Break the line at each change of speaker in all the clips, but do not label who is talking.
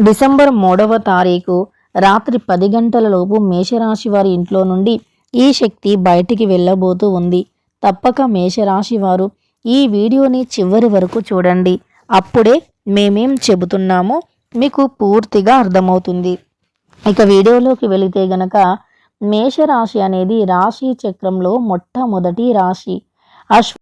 December మూడవ తారీఖు రాత్రి పది గంటలలోపు మేషరాశి వారి ఇంట్లో నుండి ఈ శక్తి బయటికి వెళ్ళబోతూ ఉంది. తప్పక మేషరాశి వారు ఈ వీడియోని చివరి వరకు చూడండి. అప్పుడే మేమేం చెబుతున్నామో మీకు పూర్తిగా అర్థమవుతుంది. ఇక వీడియోలోకి వెళితే గనక మేషరాశి అనేది రాశి చక్రంలో మొట్టమొదటి రాశి. అశ్వ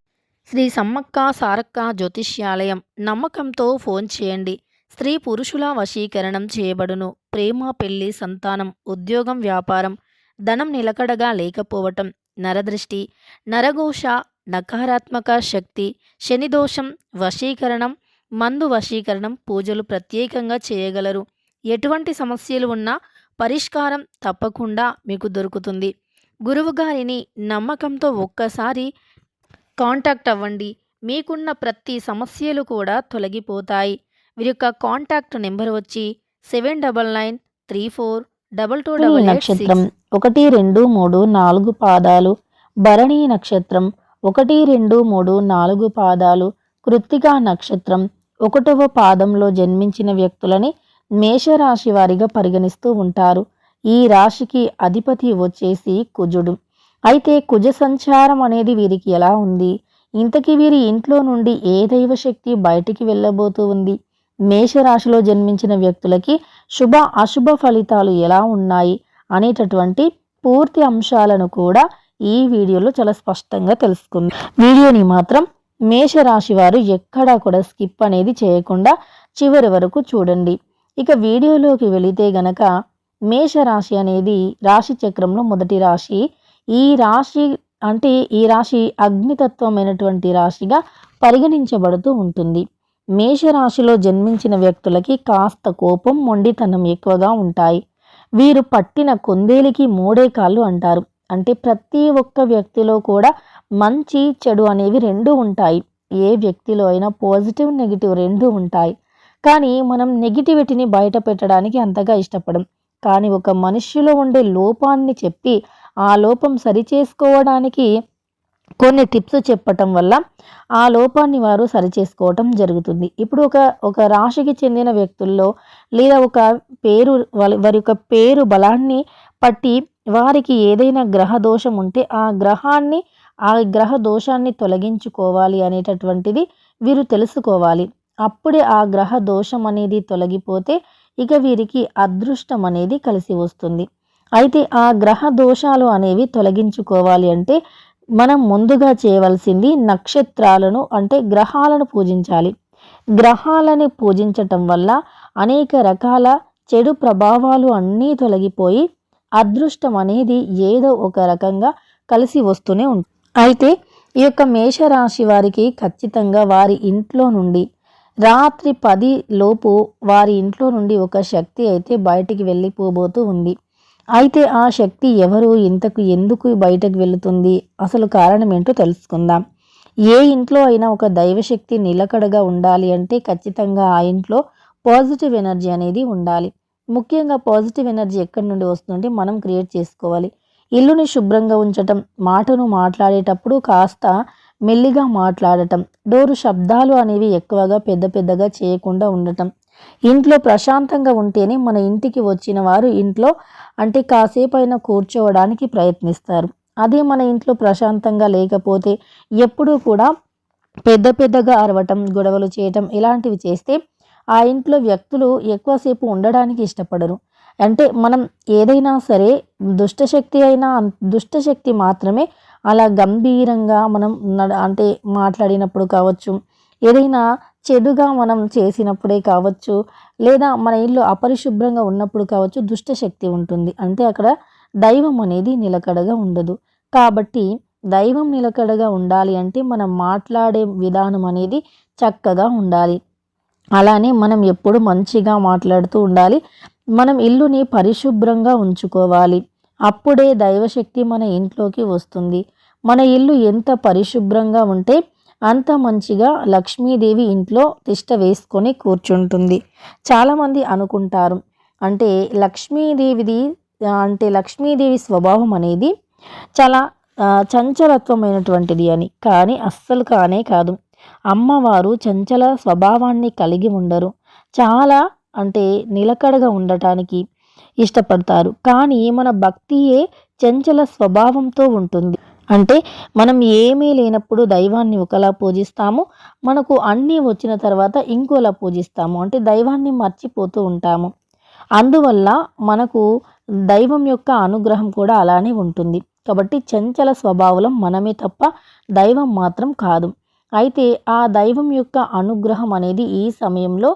శ్రీ సమ్మక్క సారక్క జ్యోతిష్యాలయం నమ్మకంతో ఫోన్ చేయండి. స్త్రీ పురుషుల వశీకరణం చేయబడును. ప్రేమ పెళ్ళి సంతానం ఉద్యోగం వ్యాపారం ధనం నిలకడగా లేకపోవటం నరదృష్టి నరఘోష నకారాత్మక శక్తి శనిదోషం వశీకరణం మందు వశీకరణం పూజలు ప్రత్యేకంగా చేయగలరు. ఎటువంటి సమస్యలు ఉన్నా పరిష్కారం తప్పకుండా మీకు దొరుకుతుంది. గురువుగారిని నమ్మకంతో ఒక్కసారి కాంటాక్ట్ అవ్వండి. మీకున్న ప్రతి సమస్యలు కూడా తొలగిపోతాయి. వీరి యొక్క కాంటాక్ట్ నెంబర్ వచ్చి seven double nine three four double two double నక్షత్రం ఒకటి రెండు మూడు నాలుగు పాదాలు భరణి నక్షత్రం ఒకటి రెండు మూడు నాలుగు పాదాలు కృత్తికా నక్షత్రం ఒకటవ పాదంలో జన్మించిన వ్యక్తులని మేషరాశి వారిగా పరిగణిస్తూ ఉంటారు. ఈ రాశికి అధిపతి వచ్చేసి కుజుడు. అయితే కుజ సంచారం అనేది వీరికి ఎలా ఉంది? ఇంతకీ వీరి ఇంట్లో నుండి ఏ దైవ శక్తి బయటికి వెళ్ళబోతూ ఉంది? మేషరాశిలో జన్మించిన వ్యక్తులకి శుభ అశుభ ఫలితాలు ఎలా ఉన్నాయి అనేటటువంటి పూర్తి అంశాలను కూడా ఈ వీడియోలో చాలా స్పష్టంగా తెలుసుకుంది. వీడియోని మాత్రం మేషరాశి వారు ఎక్కడా కూడా స్కిప్ అనేది చేయకుండా చివరి వరకు చూడండి. ఇక వీడియోలోకి వెళితే గనక మేషరాశి అనేది రాశి చక్రంలో మొదటి రాశి. ఈ రాశి అంటే ఈ రాశి అగ్నితత్వమైనటువంటి రాశిగా పరిగణించబడుతూ ఉంటుంది. మేషరాశిలో జన్మించిన వ్యక్తులకి కాస్త కోపం మొండితనం ఎక్కువగా ఉంటాయి. వీరు పట్టిన కొందేలికి మూడే కాళ్ళు అంటారు. అంటే ప్రతి ఒక్క వ్యక్తిలో కూడా మంచి చెడు అనేవి రెండు ఉంటాయి. ఏ వ్యక్తిలో అయినా పాజిటివ్ నెగిటివ్ రెండు ఉంటాయి. కానీ మనం నెగిటివిటీని బయట పెట్టడానికి అంతగా ఇష్టపడం. కానీ ఒక మనిషిలో ఉండే లోపాన్ని చెప్పి ఆ లోపం సరిచేసుకోవడానికి కొన్ని టిప్స్ చెప్పటం వల్ల ఆ లోపాన్ని వారు సరిచేసుకోవటం జరుగుతుంది. ఇప్పుడు ఒక ఒక రాశికి చెందిన వ్యక్తుల్లో లేదా ఒక పేరు వారి యొక్క పేరు బలాన్ని పట్టి వారికి ఏదైనా గ్రహ దోషం ఉంటే ఆ గ్రహాన్ని ఆ గ్రహ దోషాన్ని తొలగించుకోవాలి అనేటటువంటిది వీరు తెలుసుకోవాలి. అప్పుడే ఆ గ్రహ దోషం అనేది తొలగిపోతే ఇక వీరికి అదృష్టం అనేది కలిసి వస్తుంది. అయితే ఆ గ్రహ దోషాలు అనేవి తొలగించుకోవాలి అంటే మనం ముందుగా చేయవలసింది నక్షత్రాలను అంటే గ్రహాలను పూజించాలి. గ్రహాలని పూజించటం వల్ల అనేక రకాల చెడు ప్రభావాలు అన్నీ తొలగిపోయి అదృష్టం అనేది ఏదో ఒక రకంగా కలిసి వస్తూనే ఉంటుంది. అయితే ఈ యొక్క మేషరాశి వారికి ఖచ్చితంగా వారి ఇంట్లో నుండి రాత్రి పది లోపు వారి ఇంట్లో నుండి ఒక శక్తి అయితే బయటికి వెళ్ళిపోబోతూ ఉంది. అయితే ఆ శక్తి ఎవరు ఇంతకు ఎందుకు బయటకు వెళుతుంది అసలు కారణం ఏంటో తెలుసుకుందాం. ఏ ఇంట్లో అయినా ఒక దైవశక్తి నిలకడగా ఉండాలి అంటే ఖచ్చితంగా ఆ ఇంట్లో పాజిటివ్ ఎనర్జీ అనేది ఉండాలి. ముఖ్యంగా పాజిటివ్ ఎనర్జీ ఎక్కడి నుండి వస్తుందంటే మనం క్రియేట్ చేసుకోవాలి. ఇల్లుని శుభ్రంగా ఉంచటం మాటను మాట్లాడేటప్పుడు కాస్త మెల్లిగా మాట్లాడటం డోరు శబ్దాలు అనేవి ఎక్కువగా పెద్ద పెద్దగా చేయకుండా ఉండటం ఇంట్లో ప్రశాంతంగా ఉంటేనే మన ఇంటికి వచ్చిన వారు ఇంట్లో అంటే కాసేపు అయినా కూర్చోవడానికి ప్రయత్నిస్తారు. అదే మన ఇంట్లో ప్రశాంతంగా లేకపోతే ఎప్పుడూ కూడా పెద్ద పెద్దగా అరవటం గొడవలు చేయటం ఇలాంటివి చేస్తే ఆ ఇంట్లో వ్యక్తులు ఎక్కువసేపు ఉండడానికి ఇష్టపడరు. అంటే మనం ఏదైనా సరే దుష్టశక్తి అయినా దుష్టశక్తి మాత్రమే అలా గంభీరంగా మనం అంటే మాట్లాడినప్పుడు కావచ్చు ఏదైనా చెడుగా మనం చేసినప్పుడే కావచ్చు లేదా మన ఇల్లు అపరిశుభ్రంగా ఉన్నప్పుడు కావచ్చు దుష్టశక్తి ఉంటుంది. అంటే అక్కడ దైవం అనేది నిలకడగా ఉండదు. కాబట్టి దైవం నిలకడగా ఉండాలి అంటే మనం మాట్లాడే విధానం అనేది చక్కగా ఉండాలి. అలానే మనం ఎప్పుడు మంచిగా మాట్లాడుతూ ఉండాలి. మనం ఇల్లుని పరిశుభ్రంగా ఉంచుకోవాలి. అప్పుడే దైవశక్తి మన ఇంట్లోకి వస్తుంది. మన ఇల్లు ఎంత పరిశుభ్రంగా ఉంటే అంత మంచిగా లక్ష్మీదేవి ఇంట్లో తిష్ట వేసుకొని కూర్చుంటుంది. చాలామంది అనుకుంటారు అంటే లక్ష్మీదేవిది అంటే లక్ష్మీదేవి స్వభావం అనేది చాలా చంచలత్వమైనటువంటిది అని. కానీ అస్సలు కానే కాదు. అమ్మవారు చంచల స్వభావాన్ని కలిగి ఉండరు. చాలా అంటే నిలకడగా ఉండటానికి ఇష్టపడతారు. కానీ మన భక్తియే చంచల స్వభావంతో ఉంటుంది. అంటే మనం ఏమీ లేనప్పుడు దైవాన్ని ఒకలా పూజిస్తాము మనకు అన్నీ వచ్చిన తర్వాత ఇంకోలా పూజిస్తాము అంటే దైవాన్ని మర్చిపోతూ ఉంటాము. అందువల్ల మనకు దైవం యొక్క అనుగ్రహం కూడా అలానే ఉంటుంది. కాబట్టి చంచల స్వభావం మనమే తప్ప దైవం మాత్రం కాదు. అయితే ఆ దైవం యొక్క అనుగ్రహం అనేది ఈ సమయంలో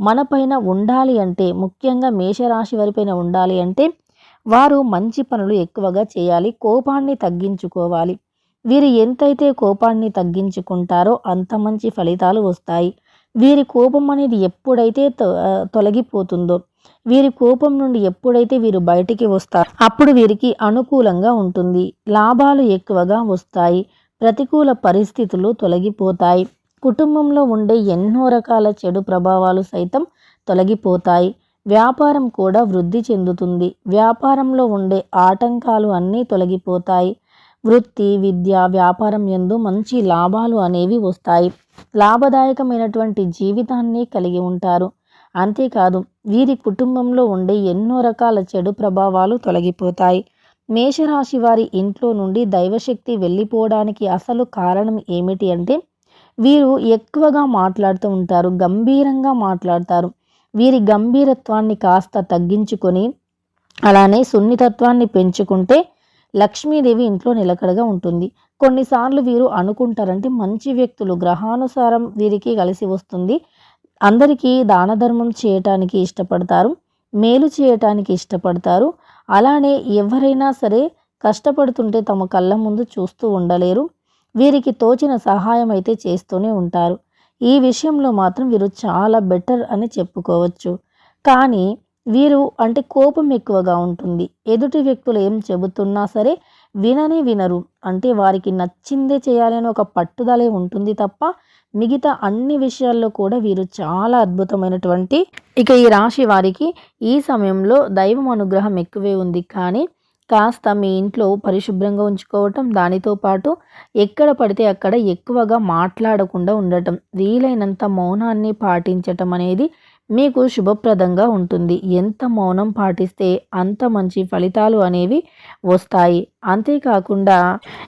మనపైన ఉండాలి అంటే ముఖ్యంగా మేషరాశి వారిపైన ఉండాలి అంటే వారు మంచి పనులు ఎక్కువగా చేయాలి కోపాన్ని తగ్గించుకోవాలి. వీరు ఎంతైతే కోపాన్ని తగ్గించుకుంటారో అంత మంచి ఫలితాలు వస్తాయి. వీరి కోపం అనేది ఎప్పుడైతే తొలగిపోతుందో వీరి కోపం నుండి ఎప్పుడైతే వీరు బయటికి వస్తారో అప్పుడు వీరికి అనుకూలంగా ఉంటుంది. లాభాలు ఎక్కువగా వస్తాయి. ప్రతికూల పరిస్థితులు తొలగిపోతాయి. కుటుంబంలో ఉండే ఎన్నో రకాల చెడు ప్రభావాలు సైతం తొలగిపోతాయి. వ్యాపారం కూడా వృద్ధి చెందుతుంది. వ్యాపారంలో ఉండే ఆటంకాలు అన్నీ తొలగిపోతాయి. వృత్తి విద్య వ్యాపారం ఎందు మంచి లాభాలు అనేవి వస్తాయి. లాభదాయకమైనటువంటి జీవితాన్ని కలిగి ఉంటారు. అంతేకాదు వీరి కుటుంబంలో ఉండే ఎన్నో రకాల చెడు ప్రభావాలు తొలగిపోతాయి. మేషరాశి వారి ఇంట్లో నుండి దైవశక్తి వెళ్ళిపోవడానికి అసలు కారణం ఏమిటి అంటే వీరు ఎక్కువగా మాట్లాడుతూ ఉంటారు గంభీరంగా మాట్లాడతారు. వీరి గంభీరత్వాన్ని కాస్త తగ్గించుకొని అలానే సున్నితత్వాన్ని పెంచుకుంటే లక్ష్మీదేవి ఇంట్లో నిలకడగా ఉంటుంది. కొన్నిసార్లు వీరు అనుకుంటారంటే మంచి వ్యక్తులు గ్రహానుసారం వీరికి కలిసి వస్తుంది. అందరికీ దాన ధర్మం చేయటానికి ఇష్టపడతారు మేలు చేయటానికి ఇష్టపడతారు. అలానే ఎవరైనా సరే కష్టపడుతుంటే తమ కళ్ళ ముందు చూస్తూ ఉండలేరు. వీరికి తోచిన సహాయం అయితే చేస్తూనే ఉంటారు. ఈ విషయంలో మాత్రం వీరు చాలా బెటర్ అని చెప్పుకోవచ్చు. కానీ వీరు అంటే కోపం ఎక్కువగా ఉంటుంది. ఎదుటి వ్యక్తులు ఏం చెబుతున్నా సరే వినని వినరు. అంటే వారికి నచ్చిందే చేయాలని ఒక పట్టుదలే ఉంటుంది తప్ప మిగతా అన్ని విషయాల్లో కూడా వీరు చాలా అద్భుతమైనటువంటి ఇక ఈ రాశి వారికి ఈ సమయంలో దైవం అనుగ్రహం ఎక్కువే ఉంది. కానీ కాస్త మీ ఇంట్లో పరిశుభ్రంగా ఉంచుకోవటం దానితో పాటు ఎక్కడ పడితే అక్కడ ఎక్కువగా మాట్లాడకుండా ఉండటం వీలైనంత మౌనాన్ని పాటించటం అనేది మీకు శుభప్రదంగా ఉంటుంది. ఎంత మౌనం పాటిస్తే అంత మంచి ఫలితాలు అనేవి వస్తాయి. అంతేకాకుండా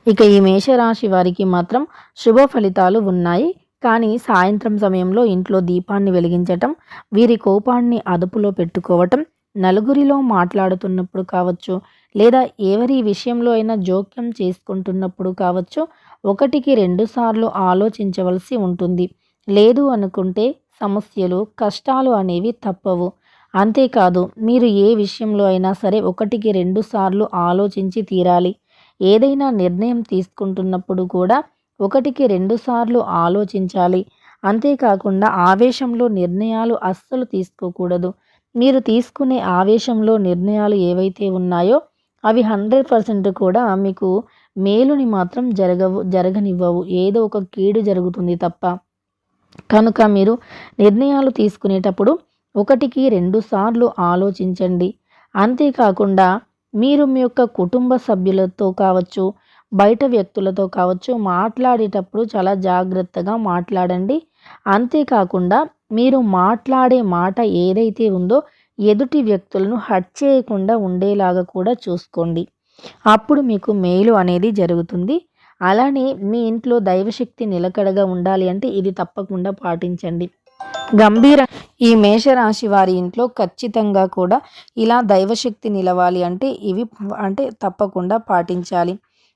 ఇక ఈ మేషరాశి వారికి మాత్రం శుభ ఫలితాలు ఉన్నాయి. కానీ సాయంత్రం సమయంలో ఇంట్లో దీపాన్ని వెలిగించటం వీరి కోపాన్ని అదుపులో పెట్టుకోవటం నలుగురిలో మాట్లాడుతున్నప్పుడు కావచ్చు లేదా ఎవరి విషయంలో అయినా జోక్యం చేసుకుంటున్నప్పుడు కావచ్చు ఒకటికి రెండు సార్లు ఆలోచించవలసి ఉంటుంది. లేదు అనుకుంటే సమస్యలు కష్టాలు అనేవి తప్పవు. అంతేకాదు మీరు ఏ విషయంలో అయినా సరే ఒకటికి రెండు సార్లు ఆలోచించి తీరాలి. ఏదైనా నిర్ణయం తీసుకుంటున్నప్పుడు కూడా ఒకటికి రెండు సార్లు ఆలోచించాలి. అంతేకాకుండా ఆవేశంలో నిర్ణయాలు అస్సలు తీసుకోకూడదు. మీరు తీసుకునే ఆవేశంలో నిర్ణయాలు ఏవైతే ఉన్నాయో అవి హండ్రెడ్ పర్సెంట్ కూడా మీకు మేలుని మాత్రం జరగవు జరగనివ్వవు. ఏదో ఒక కీడు జరుగుతుంది తప్ప. కనుక మీరు నిర్ణయాలు తీసుకునేటప్పుడు ఒకటికి రెండు సార్లు ఆలోచించండి. అంతేకాకుండా మీరు మీ యొక్క కుటుంబ సభ్యులతో కావచ్చు బయట వ్యక్తులతో కావచ్చు మాట్లాడేటప్పుడు చాలా జాగ్రత్తగా మాట్లాడండి. అంతేకాకుండా మీరు మాట్లాడే మాట ఏదైతే ఉందో ఎదుటి వ్యక్తులను హట్ చేయకుండా ఉండేలాగా కూడా చూసుకోండి. అప్పుడు మీకు మేలు అనేది జరుగుతుంది. అలానే మీ ఇంట్లో దైవశక్తి నిలకడగా ఉండాలి అంటే ఇది తప్పకుండా పాటించండి. గంభీర ఈ మేషరాశి వారి ఇంట్లో ఖచ్చితంగా కూడా ఇలా దైవశక్తి నిలవాలి అంటే ఇవి అంటే తప్పకుండా పాటించాలి.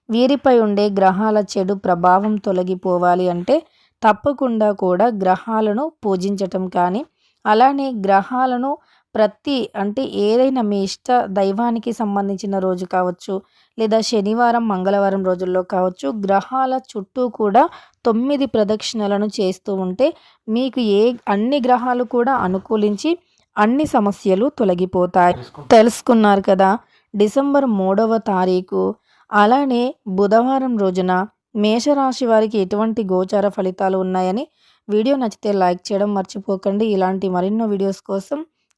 వీరిపై ఉండే గ్రహాల చెడు ప్రభావం తొలగిపోవాలి అంటే తప్పకుండా కూడా గ్రహాలను పూజించటం కానీ అలానే గ్రహాలను ప్రతి అంటే ఏదైనా మీ ఇష్ట దైవానికి సంబంధించిన రోజు కావచ్చు లేదా శనివారం మంగళవారం రోజుల్లో కావచ్చు గ్రహాల చుట్టూ కూడా తొమ్మిది ప్రదక్షిణలను చేస్తూ ఉంటే మీకు ఏ అన్ని గ్రహాలు కూడా అనుకూలించి అన్ని సమస్యలు తొలగిపోతాయి. తెలుసుకున్నారు కదా డిసెంబర్ మూడవ తారీఖు. అలానే బుధవారం రోజున మేషరాశి వారికి ఎటువంటి గోచార ఫలితాలు ఉన్నాయని వీడియో నచ్చితే లైక్ చేయడం మర్చిపోకండి. ఇలాంటి మరెన్నో వీడియోస్ కోసం